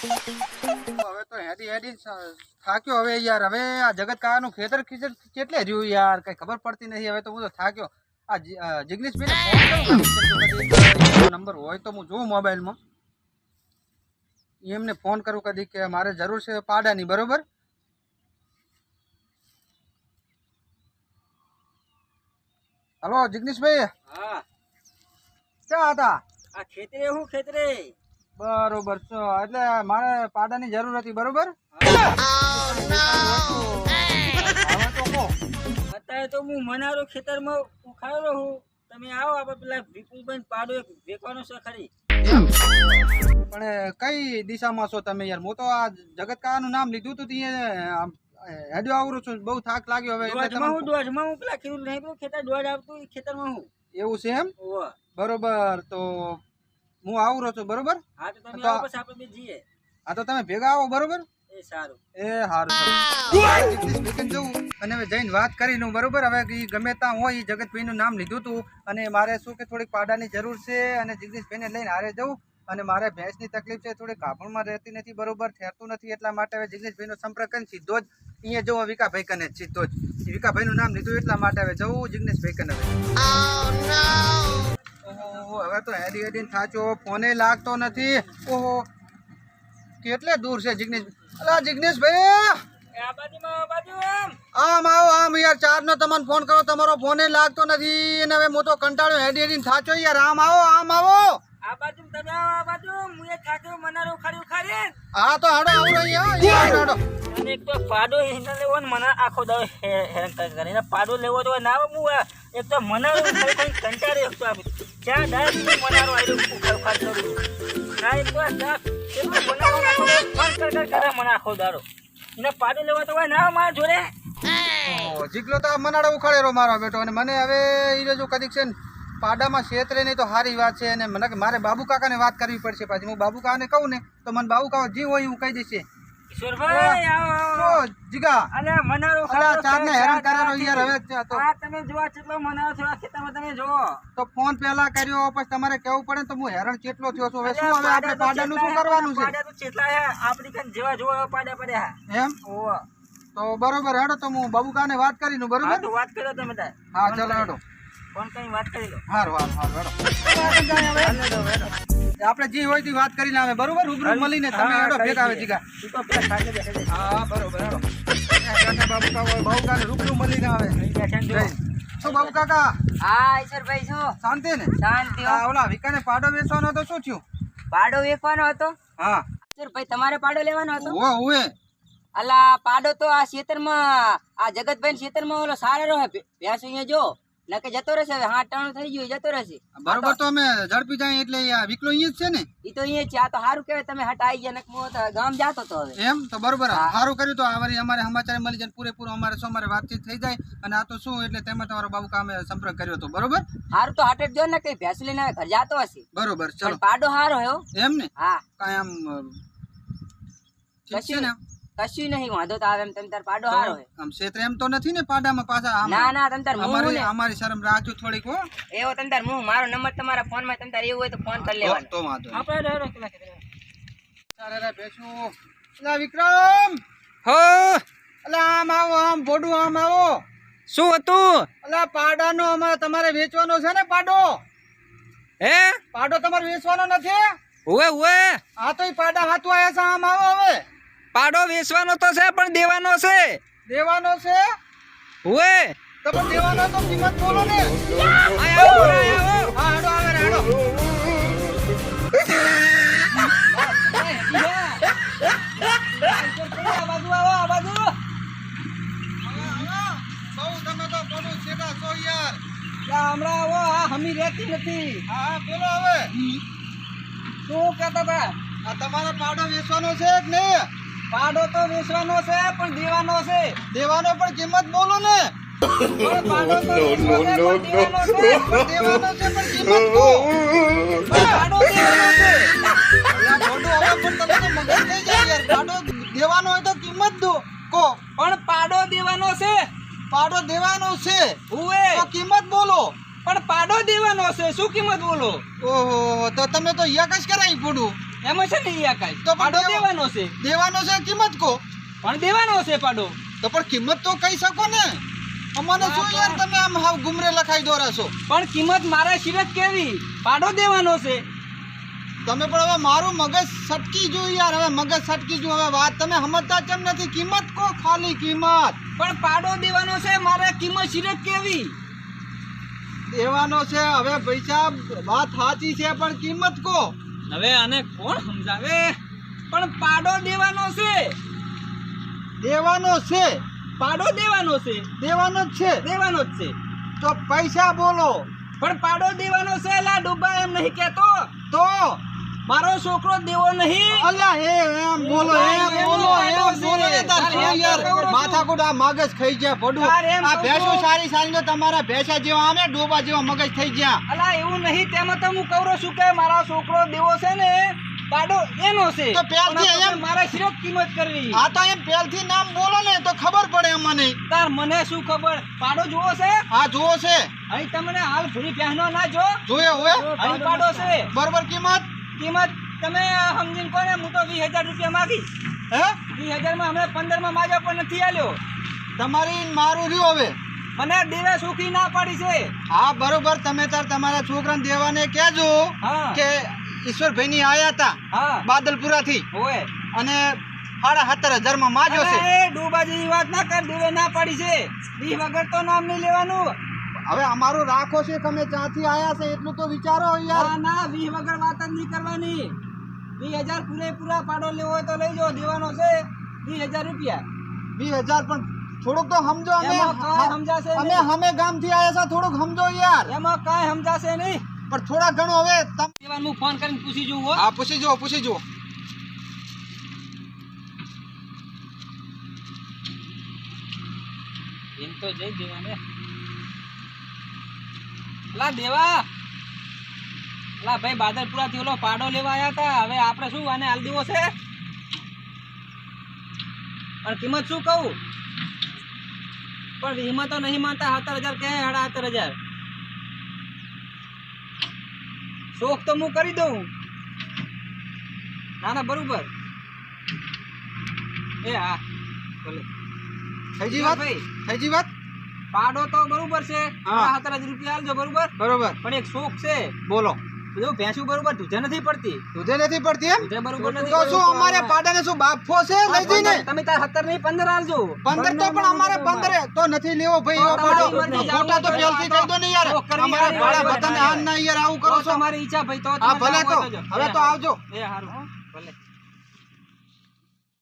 હવે તો હેડી હેડી થાક્યો હવે યાર. હવે આ જગત કાનું ખેતર ખીચર કેટલે રહ્યું યાર? કઈ ખબર પડતી નથી. હવે તો હું તો થાક્યો. આ જિગ્નેશભાઈ નંબર હોય તો હું જોઉં મોબાઈલમાં. એમને ફોન કરું કદી કે મારે જરૂર છે પાડાની બરોબર? હલો જિગ્નેશભાઈ? હા. ક્યાં હતા? આ ખેતરે હું ખેતરે? બરોબર છો એટલે મારે પાડાની જરૂર હતી બરોબર? કહો. અત્યારે તો હું મનારો ખેતરમાં ઉખાડો હું તમે આવો આપણે પેલા વિપુલભાઈ પાડો એક વેકવાનો છે ખરી. પણ કઈ દિશામાં છો તમે યાર? હું તો આ જગત કાનું નામ લીધું હતું ત્યાં હેડ્યો આવરું છું. બહુ થાક લાગ્યો હવે. દોઢમાં હું દોઢમાં હું પેલા ખેડૂત નહીં પેલું ખેતર દોઢ આવતું ખેતરમાં હું. એવું છે એમ? બરોબર તો હું આવરો છું બરોબર? હા તો તમે આવો પછી આપણે બે જઈએ. આ તો તમે ભેગા આવો બરોબર? એ સારું. એ સારું. જવું અને હવે જઈને વાત કરી લઉં બરોબર? હવે એ ગમે ત્યાં હોય એ જગતભાઈનું નામ લીધું હતું અને મારે શું કે થોડીક પાડાની જરૂર છે અને જગદીશભાઈને લઈને હારે જવું. અને મારે ભેંસની તકલીફ છે થોડી કાપણમાં રહેતી નથી બરોબર? ઠેરતું નથી એટલા માટે હવે જગદીશભાઈનો સંપર્ક કરીને સીધો જ. અહીંયા જવું વિકાભાઈ કને સીધો જ. વિકાભાઈનું નામ લીધું એટલા માટે હવે જવું જિગ્નેશભાઈ કને ઓહો હવે તો હેડી હેડીને થાચો. ફોને લાગતો નથી. ઓહો કેટલે દૂર છે જિગ્નેશ? અલા જિગ્નેશભાઈ આમ. આવો આમ યાર ચાર નો તમને ફોન કરો. તમારો ફોને લાગતો નથી. અને હવે હું તો કંટાળ્યો હેડી હેડીને થાચો યાર. આમ આવો આમ આવો. હું તો હાડો આવો તો પાડો એને લેવો ને મને આખો દાવ હેરાન કરી પાડો લેવો તો ના હું એક તો મને ઉખાડી ના ચા- દાડો. એને પાડો લેવો તો ના તો મનાડો ઉખાડેલો મારો બેટો. અને મને હવે ઈ જો કદીક છે ને, પાડામાં છેતરે નહીં તો સારી વાત છે. અને મને મારે બાબુ કાકાને વાત કરવી પડશે પાછી. હું બાબુ કાકાને કહું ને, તો મને બાબુ કાકા જે હોય હું કહી દઈશ ઈશ્વરભાઈ આવો આવો. જીગા. અલે મનારો અલા ખાતો ચાર ને છે, હેરાન ચા યાર હવે તો. આ તમે જોવા કેટલો મનારો થયો ખેતરમાં તમે જોવો તો ફોન પહેલા કર્યો પછી તમારે કેવું પડે તો હું હેરાન કેટલો થયો છું. હવે શું હવે આપણે પાડાનું શું કરવાનું છે? પાડા તો ચેટલા હે? આપણી કાન જેવા જોવા પાડા પડ્યા એમ? ઓ તો બરોબર હેડો તો હું બાબુકાને વાત કરી નું બરોબર? તો વાત કરો તમે તાર. હા ચાલો હેડો. ફોન કઈ વાત કરી લો. હારું હારું હારું હેડો. આપણે જે હોય તે વાત કરી લાવે બરોબર? રૂબરૂ મળીને તમે આડો ભેગા આવે જીગા. હા બરોબર બાબુ કાકા બાબુ કાકા રૂબરૂ મળીને આવે. શું બાબુ કાકા? હા ઈશ્વરભાઈ શું? શાંતિ ને? શાંતિ હા. ઓલા વિકાને પાડો વેચવાનો હતો શું થયું? પાડો વેચવાનો હતો? હા. ઈશ્વરભાઈ તમારે પાડો લેવાનો હતો? ઓ અલા પાડો તો આ ખેતરમાં આ જગતભાઈ ખેતરમાં ઓલો સારો રહે. ભેંસ અહીંયા જો. નકે જતો રહેશે હવે હા ટાણું થઈ ગયું જતો રહેશે. બરોબર તો અમે ઝડપી જાય એટલે આ વિકલો અહીંયા જ છે ને? ઈ તો અહીંયા છે આ તો સારું કહેવાય તમે હટ આવી ગયા નકમો તો ગામ જાતો તો હવે. એમ? તો બરોબર સારું કર્યું તો આ અમારે સમાચાર મળી જાય પૂરેપૂરો અમારે અમારે વાતચીત થઈ જાય અને આ તો શું એટલે તેમાં તમારો બાબુ કામે સંપર્ક કર્યો હતો બરોબર? સારું તો હાટે જ ને કઈ ભેંસ લઈને હવે ઘર જાતો હશે. બરોબર ચલો. પાડો સારો હે. એમ ને? હા. કાંઈ આમ છે ને? કશું નહીં વાંધો તો આવે એમ તમે તાર પાડો સારો હે. આમ ક્ષેત્ર એમ તો નથી ને પાડામાં પાછા ના ના તમે તાર અમારી અમારી શરમ રાખજો થોડીક હો. એવો તમે તાર હું મારો નંબર તમારા ફોનમાં તમે તાર એવું હોય તો ફોન કરી લેવાનો. તો વાંધો. આપણે રહેરો પેલા તારે રે બેસું લા વિક્રમ! હો. અલા આમ આવો આમ બોડું આમ આવો. શું હતું? અલા પાડાનો અમારે તમારે વેચવાનો છે ને પાડો. હે? પાડો તમારે વેચવાનો નથી. ઓએ ઓએ આ તો પાડા હાથું આયા છે આમ આવો. હવે પાડો વેચવાનો તો છે પણ દેવાનો છે. દેવાનો છે? હુએ. તમે દેવાનો તો કિંમત બોલો ને. આયા આવો આયા આવો. હા હેડો આવે હેડો. હમણાં આવો આ હમી રહેતી નથી. હા હા, બોલો હવે. શું કહેતા હતા? આ તમારો પાડો વેચવાનો છે કે નહીં? પાડો તો વેચવાનો છે પણ દેવાનો છે. દેવાનો પણ કિંમત બોલો ને. પાડો તો વેચવાનો છે, પણ દેવાનો છે. પણ દેવાનો છે પણ કિંમત કહો પાડો દેવાનો છે. ખોટું હવે પણ તમે તો મગજ થઈ જાય યાર. પાડો દેવાનો હોય તો કિંમત દો. કો. પણ પાડો દેવાનો છે. પાડો દેવાનો છે. ઉવે તો કિંમત બોલો. પણ પાડો દેવાનો છે. શું કિંમત બોલો? ઓહો તો તમે તો યકસ કરાવી પડું. એમાં છે ને ઈ કાંઈ. તો પાડો દેવાનો છે. દેવાનો છે કિંમત કો? પણ દેવાનો છે પાડો. તો પણ કિંમત તો કહી શકો ને. અમને શું યાર તમે આમ હાવ ગુમરે લખાઈ દોરા છો? પણ કિંમત મારા સિરત કેવી? પાડો દેવાનો છે. તમે પણ હવે મારું મગજ સટકી જો યાર. હવે મગજ સટકી જો હવે વાત તમે સમજતા કેમ નથી? કિંમત કો? ખાલી કિંમત. પણ પાડો દેવાનો છે. મારે કિંમત સિરત કેવી? દેવાનો છે. હવે પૈસા વાત સાચી છે પણ કિંમત કો? હવે આને કોણ સમજાવે? પણ પાડો દેવાનો છે. દેવાનો છે. પાડો દેવાનો છે. દેવાનો જ છે. દેવાનો જ છે. તો પૈસા બોલો. પણ પાડો દેવાનો છે એલા ડૂબા એમ નહીં કેતો તો? મારો છોકરો દેવો નહીં. અલ્યા એ એમ બોલો એમ તાર શું યાર માથાકૂટ આ મગજ ખાઈ ગયા પડું. આ ભેંસો સારી સારી તો તમારા ભેંસા જેવા આમે ડોબા જેવા મગજ થઈ ગયા. અલા એવું નહીં તેમાં તો હું કહું છું કે મારો છોકરો દેવો છે ને પાડો એનો છે. તો પહેલથી એમ- મારે સિરત કિંમત કરવી આ તો એમ પહેલથી નામ બોલો ને તો ખબર પડે અમને. તાર મને શું ખબર? પાડો જોવો છે. આ જુઓ છે. અહીં તમને હાલ ભૂરી પહેનો ના જો. જોયે હવે અહીં પાડો છે. બરોબર કિંમત? કિંમત તમે સમજીને કોને હું તો વીસ હજાર રૂપિયા માગી. હે? વીસ હજારમાં હમણાં પંદરમાં માગ્યા પણ નથી આલ્યો. તમારી મારું રહ્યું હવે. મને દેવે સુખી ના પાડી છે. હા બરોબર. તમે તાર તમારા છોકરાને દેવાને કહેજો કે ઈશ્વરભાઈ ની આયા હતા બાદલપુરા થી અને સાડા સત્તર હજારમાં માજો છે. એ ડૂબાજી વાત ના કર દેવે ના પડી છે. બી વગર તો નામ નહીં લેવાનું. હવે અમારું રાખો છે તમે ત્યાંથી આયા છે એટલું તો વિચારો યાર. ના ના વીસ વગર વાત જ નહીં કરવાની. વીસ હજાર પૂરેપૂરા પાડો લેવો હોય તો લઈ જાઓ દેવાનો છે વીસ હજાર રૂપિયા. વીસ હજાર પણ થોડુંક તો સમજો અમે. સમજાશે અમે અમે ગામથી આયા છે થોડુંક સમજો યાર. એમાં કાંઈ સમજાશે નહીં. પણ થોડા ઘણો હવે તમ હું ફોન કરીને પૂછી જોઉં હા. પૂછી જુઓ પૂછી જુઓ. એમ તો જઈ દેવાને. લા દેવા. લા ભાઈ બાદરપુરા થી ઓલો પાડો લેવા આવ્યા હતા. હવે આપણે શું આને હાલ દેવો છે? પણ કિંમત શું કહું? પણ વીમા નહીં માનતા સત્તર હજાર કે સાડા સત્તર હજાર? શોખ તો હું કરી દઉં. ના ના બરોબર. એ હા. ભલે થઈ વાત? ભાઈ. થઈ વાત? પાડો તો બરોબર છે. સત્તર હજાર રૂપિયા આલજો બરોબર? બરોબર. પણ એક શોખ છે. બોલો. બધું ભેંસું બરોબર દૂધે નથી પડતી. દૂધે નથી પડતી એમ? દૂધે બરોબર નથી તો શું અમારે પાડાને શું બાફો છે લઈ જઈને? તમે તાર સત્તર નહીં પંદર આલજો. પંદર તો પણ અમારે પંદર તો નથી લેવો ભાઈ તો પાડો ખોટા તો જાવું કહી દો ને યાર. અમારા હારી ભાડા વાત. ના યાર આવું કરો છો. તમારી ઈચ્છા ભાઈ તો હા ભલે તો હવે તો આવજો. એ હારું